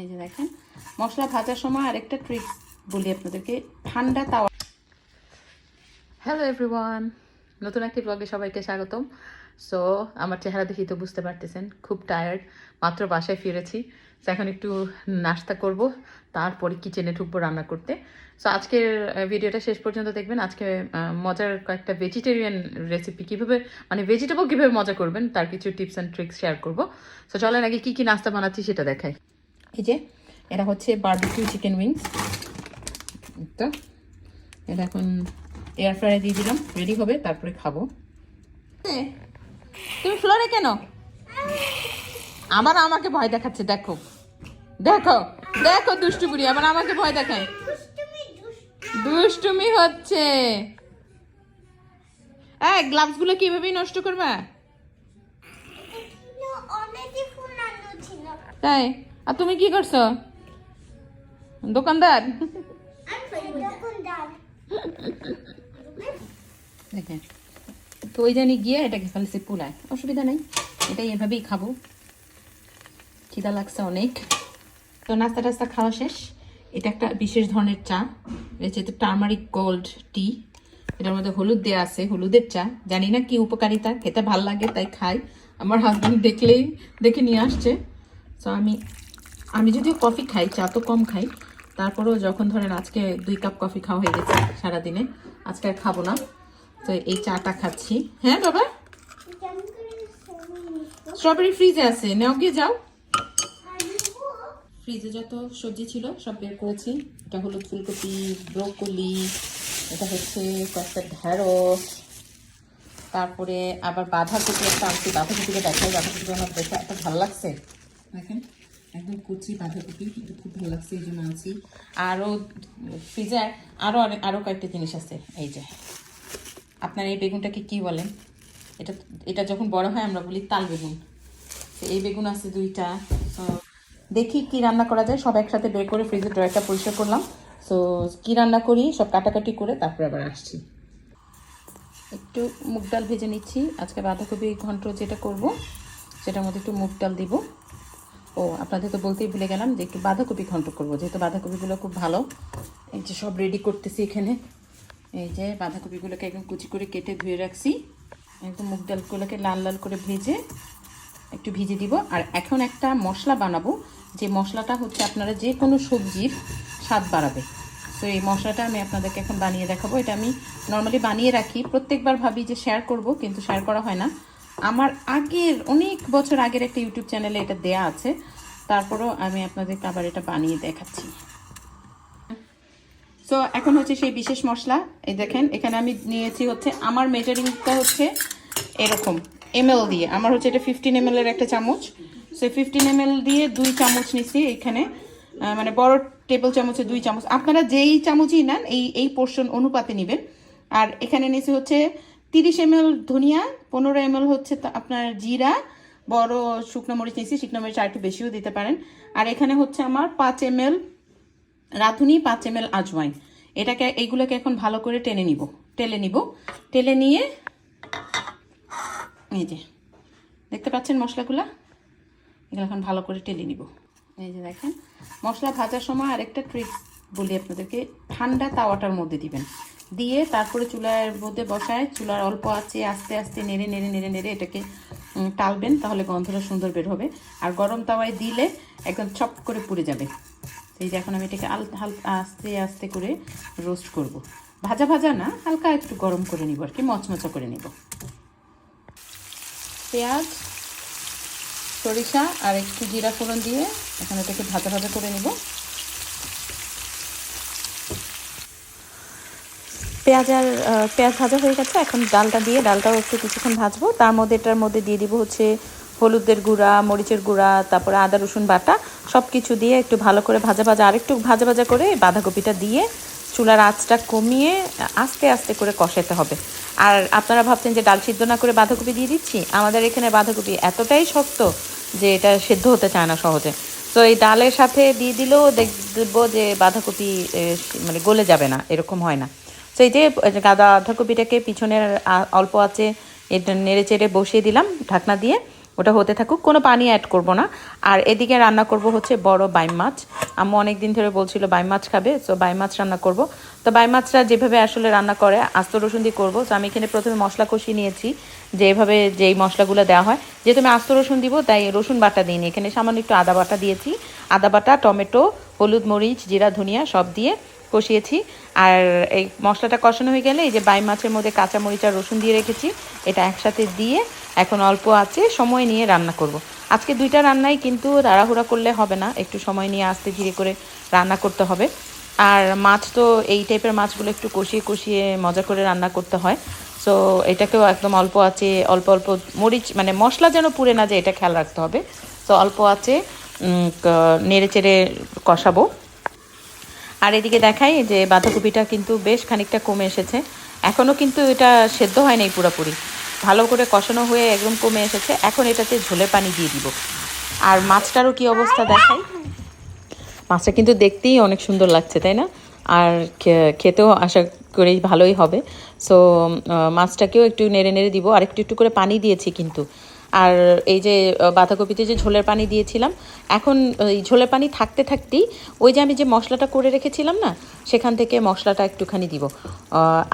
এই যে দেখেন, মশলা ভাজার সময় আরেকটা ট্রিক্স বলি আপনাদেরকে, ঠান্ডা তাওয়া। হ্যালো এভরিওয়ান নতুন একটি ব্লগে সবাইকে স্বাগতম। সো আমার চেহারা দেখি তো বুঝতে পারতেছেন, খুব টায়ার্ড মাত্র বাসায় ফিরেছি। তো এখন একটু নাস্তা করব, তারপরে কিচেনে ঢুকবো রান্না করতে। সো আজকের ভিডিওটা শেষ পর্যন্ত দেখবেন। আজকে মজার কয়েকটা ভেজিটেরিয়ান রেসিপি কীভাবে মানে ভেজিটেবল কীভাবে মজা করবেন, তার কিছু টিপস অ্যান্ড ট্রিক্স শেয়ার করব। সো চলেন আগে কী কী নাস্তা বানাচ্ছি সেটা দেখাই। এই যে এটা হচ্ছে বারবিকিউ চিকেন উইংস তো এটা এখন এয়ার ফ্রায়ারে দিয়ে দিলাম রেডি হবে তারপরে খাব। তুমি ফ্লোরে কেন? আবার আমাকে ভয় দেখাচ্ছে দেখো। দেখো দেখো দুষ্টু বুড়ি আবার আমাকে ভয় দেখায়। দুষ্টুমি হচ্ছে। এই গ্লাভসগুলো কিভাবেই নষ্ট করবা? তাই? আর তুমি কি করছ? দোকানদার? দেখেন তো ওই জানি গিয়ে এটাকে ফেলছে পুলায়। অসুবিধা নেই, এটাই এভাবেই খাব। খিদা লাগছে অনেক। তো নাস্তা টাস্তা খাওয়া শেষ। এটা একটা বিশেষ ধরনের চা। এটা হচ্ছে টার্মারিক গোল্ড টি। এটার মধ্যে হলুদ দেওয়া আছে, হলুদের চা। জানি না কি উপকারিতা, খেতে ভালো লাগে, তাই খাই। আমার হাজব্যান্ড দেখলেই, দেখে নিয়ে আসছে। তো আমি আমি যদিও কফি খাই, চা তো কম খাই, তারপরেও যখন ধরেন আজকে দুই কাপ কফি খাওয়া হয়ে গেছে সারাদিনে, আজকে আর খাব না। তো এই চাটা খাচ্ছি। হ্যাঁ বাবা? স্ট্রবেরি ফ্রিজে আছে, নেও গিয়ে যাও। ফ্রিজে যত সবজি ছিল, সব বের করেছি। এটা হলো ফুলকপি, ব্রোকলি, এটা হচ্ছে কয়েকটা ঢেঁড়স, তারপরে আবার বাঁধাকপি, একটা আনছি। বাঁধাকপিটা দেখাই বাঁধাকপি আমার দেখে এত ভালো লাগছে। দেখেন। একদম কুচি বাঁধাকপি, কিন্তু খুব ভালো লাগছে এই জন্য আনছি আরও ফ্রিজে আরও অনেক আরও কয়েকটা জিনিস আছে, এই যে। আপনার এই বেগুনটাকে কি বলেন? এটা এটা যখন বড় হয় আমরা বলি তাল বেগুন। তো এই বেগুন আছে দুইটা, তো দেখি কি রান্না করা যায়। সব একসাথে বের করে ফ্রিজের ড্রয়ারটা পরিষ্কার করলাম। সো কি রান্না করি? সব কাটাকাটি করে তারপরে আবার আসছি। একটু মুগ ডাল ভেজে নিচ্ছি। আজকে বাঁধাকপি ঘন্ট যেটা করব, সেটার মধ্যে একটু মুগ ডাল দিব। ও, আপনাদের তো বলতেই ভুলে গেলাম যে একটু বাঁধাকপি ঘন্ট করব, যেহেতু বাঁধাকপিগুলো খুব ভালো। এই যে সব রেডি করতেছি এখানে। এই যে বাঁধাকপিগুলোকে একদম কুচি করে কেটে ধুয়ে রাখছি। একদম মুগ ডালগুলোকে লাল লাল করে ভেজে একটু ভিজে দিব। আর এখন একটা মশলা বানাবো, যে মশলাটা হচ্ছে আপনারা যে কোনো সবজির স্বাদ বাড়াবে। তো এই মশলাটা আমি আপনাদেরকে এখন বানিয়ে দেখাবো। এটা আমি নর্মালি বানিয়ে রাখি, প্রত্যেকবার ভাবি যে শেয়ার করব, কিন্তু শেয়ার করা হয় না। আমার আগের, অনেক বছর আগের একটা ইউটিউব চ্যানেলে এটা দেয়া আছে। তারপরেও আমি আপনাদেরকে আবার এটা বানিয়ে দেখাচ্ছি। তো এখন হচ্ছে সেই বিশেষ মশলা। এই দেখেন, এখানে আমি নিয়েছি হচ্ছে, আমার মেজারিংটা হচ্ছে এরকম এমএল দিয়ে। আমার হচ্ছে এটা ফিফটিন এম এর একটা চামচ। সে ফিফটিন এম দিয়ে দুই চামচ নিছি এখানে। মানে বড় টেবিল চামচে দুই চামচ। আপনারা যেই চামচই নেন, এই এই পোর্শন অনুপাতে নেবেন। আর এখানে নিয়েছি হচ্ছে তিরিশ এম ধনিয়া পনেরো এম হচ্ছে আপনার জিরা, বড় শুকনো মরিচ নিয়েছি, শুকনো মরিচ আর একটু বেশিও দিতে পারেন। আর এখানে হচ্ছে আমার পাঁচ এম রাঁধুনি, পাঁচ এম এল আজওয়াইন। এটাকে এইগুলোকে এখন ভালো করে টেনে নিব, টেলে নিব। টেলে নিয়ে, এই যে, দেখতে পাচ্ছেন মশলাগুলা? এগুলো এখন ভালো করে টেলে নিব। এই যে দেখেন, মশলা ভাজার সময় আরেকটা ট্রিক্স বলি আপনাদেরকে, ঠান্ডা তাওয়াটার মধ্যে দিবেন। দিয়ে তারপরে চুলার মধ্যে বসায়। চুলার অল্প আছে আস্তে আস্তে নেড়ে নেড়ে নেড়ে নেড়ে এটাকে টালবেন, তাহলে গন্ধটা সুন্দর বের হবে। আর গরম তাওয়ায় দিলে একদম চপ করে পুড়ে যাবে। এই যে এখন আমি এটাকে আল আস্তে আস্তে করে রোস্ট করব। ভাজা ভাজা না, হালকা একটু গরম করে নিব আর কি, মচমচা করে নিব। পেঁয়াজ, সরিষা আর একটু জিরা ফোড়ন দিয়ে এখন এটাকে ভাজা ভাজা করে নিব। পেঁয়াজ আর পেঁয়াজ ভাজা হয়ে গেছে। এখন ডালটা দিয়ে ডালটাও একটু কিছুক্ষণ ভাজবো। তার মধ্যে এটার মধ্যে দিয়ে দিব হচ্ছে হলুদের গুঁড়া, মরিচের গুঁড়া, তারপরে আদা, রসুন বাটা। সব কিছু দিয়ে একটু ভালো করে ভাজা ভাজা, আরেকটু ভাজা ভাজা করে বাঁধাকপিটা দিয়ে চুলার আঁচটা কমিয়ে আস্তে আস্তে করে কষাতে হবে। আর আপনারা ভাবছেন যে ডাল সিদ্ধ না করে বাঁধাকপি দিয়ে দিচ্ছি? আমাদের এখানে বাঁধাকপি এতটাই শক্ত যে এটা সেদ্ধ হতে চায় না সহজে। তো এই ডালের সাথে দিয়ে দিলেও দেখব যে বাঁধাকপি মানে গলে যাবে না, এরকম হয় না। এই যে গাদা বাঁধাকপিটাকে পিছনের অল্প আছে নেড়ে চেড়ে বসিয়ে দিলাম ঢাকনা দিয়ে, ওটা হতে থাকুক, কোনো পানি অ্যাড করব না। আর এদিকে রান্না করব হচ্ছে বড় বাইম মাছ। আম্মু অনেক দিন ধরে বলছিল বাইম মাছ খাবে সো বাইম মাছ রান্না করব। তো বাইম মাছটা যেভাবে আসলে রান্না করে, আস্ত রসুন দিয়ে করব। তো আমি এখানে প্রথমে মশলা কষিয়ে নিয়েছি, যে যেভাবে যেই মশলাগুলো দেওয়া হয়। যেহেতু আমি আস্ত রসুন দিব, তাই রসুন বাটা দিইনি। এখানে সামান্য একটু আদা বাটা দিয়েছি। আদা বাটা, টমেটো, হলুদ মরিচ, জিরা, ধনিয়া সব দিয়ে কষিয়েছি। আর এই মশলাটা কষানো হয়ে গেলে এই যে বাই মাছের মধ্যে কাঁচা মরিচ আর রসুন দিয়ে রেখেছি, এটা একসাথে দিয়ে এখন অল্প আছে, সময় নিয়ে রান্না করব। আজকে দুইটা রান্নাই কিন্তু তাড়াহুড়া করলে হবে না, একটু সময় নিয়ে আস্তে ধীরে করে রান্না করতে হবে। আর মাছ তো এই টাইপের মাছগুলো একটু কষিয়ে কষিয়ে মজা করে রান্না করতে হয়। সো এটাকেও একদম অল্প আছে, অল্প অল্প মরিচ মানে মশলা যেন পুড়ে না যায়, এটা খেয়াল রাখতে হবে। তো অল্প আছে নেড়ে চেড়ে কষাবো। আর এদিকে দেখাই যে বাঁধাকপিটা কিন্তু বেশ খানিকটা কমে এসেছে। এখনও কিন্তু এটা সেদ্ধ হয় নাই পুরোপুরি। ভালো করে কষানো হয়ে একদম কমে এসেছে। এখন এটাতে ঝোলে পানি দিয়ে দিব। আর মাছটারও কি অবস্থা দেখাই? মাছটা কিন্তু দেখতেই অনেক সুন্দর লাগছে, তাই না? আর খেতেও আশা করি ভালোই হবে। সো মাছটাকেও একটু নেড়ে নেড়ে দিব। আর একটু একটু করে পানি দিয়েছি কিন্তু। আর এই যে বাঁধাকপিতে যে ঝোলের পানি দিয়েছিলাম, এখন এই ঝোলের পানি থাকতে থাকতেই ওই যে আমি যে মশলাটা করে রেখেছিলাম না, সেখান থেকে মশলাটা একটুখানি দিব।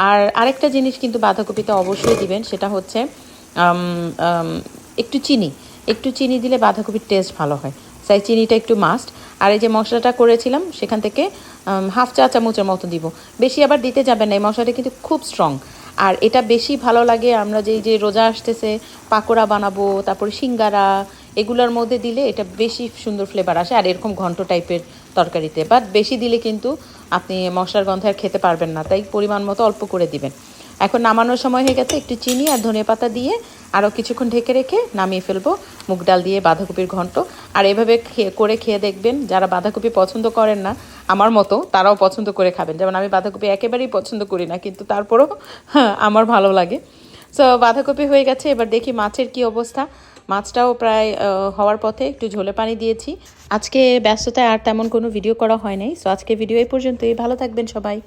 আর আরেকটা জিনিস কিন্তু বাঁধাকপিতে অবশ্যই দিবেন, সেটা হচ্ছে একটু চিনি। একটু চিনি দিলে বাঁধাকপির টেস্ট ভালো হয়। তাই চিনিটা একটু মাস্ট আর এই যে মশলাটা করেছিলাম, সেখান থেকে হাফ চা চামচের মতো দিব। বেশি আবার দিতে যাবেন না, এই মশলাটা কিন্তু খুব স্ট্রং আর এটা বেশি ভালো লাগে আমরা যেই যে রোজা আসতেছে, পাকোড়া বানাবো, তারপরে সিঙ্গারা, এগুলোর মধ্যে দিলে এটা বেশি সুন্দর ফ্লেভার আসে, আর এরকম ঘন্ট টাইপের তরকারিতে। বাট বেশি দিলে কিন্তু আপনি মশলার গন্ধ আর খেতে পারবেন না, তাই পরিমাণ মতো অল্প করে দিবেন। এখন নামানোর সময় হয়ে গেছে, একটু চিনি আর ধনে পাতা দিয়ে আরও কিছুক্ষণ ঢেকে রেখে নামিয়ে ফেলব। মুগ ডাল দিয়ে বাঁধাকপির ঘন্ট। আর এভাবে খেয়ে, করে খেয়ে দেখবেন, যারা বাঁধাকপি পছন্দ করেন না, আমার মতো তারাও পছন্দ করে খাবেন। যেমন আমি বাঁধাকপি একেবারেই পছন্দ করি না, কিন্তু তারপরও হ্যাঁ আমার ভালো লাগে। সো বাঁধাকপি হয়ে গেছে, এবার দেখি মাছের কি অবস্থা। মাছটাও প্রায় হওয়ার পথে একটু ঝোলে পানি দিয়েছি। আজকে ব্যস্ততায় আর তেমন কোনো ভিডিও করা হয় নাই। সো আজকে ভিডিও এই পর্যন্তই। ভালো থাকবেন সবাই।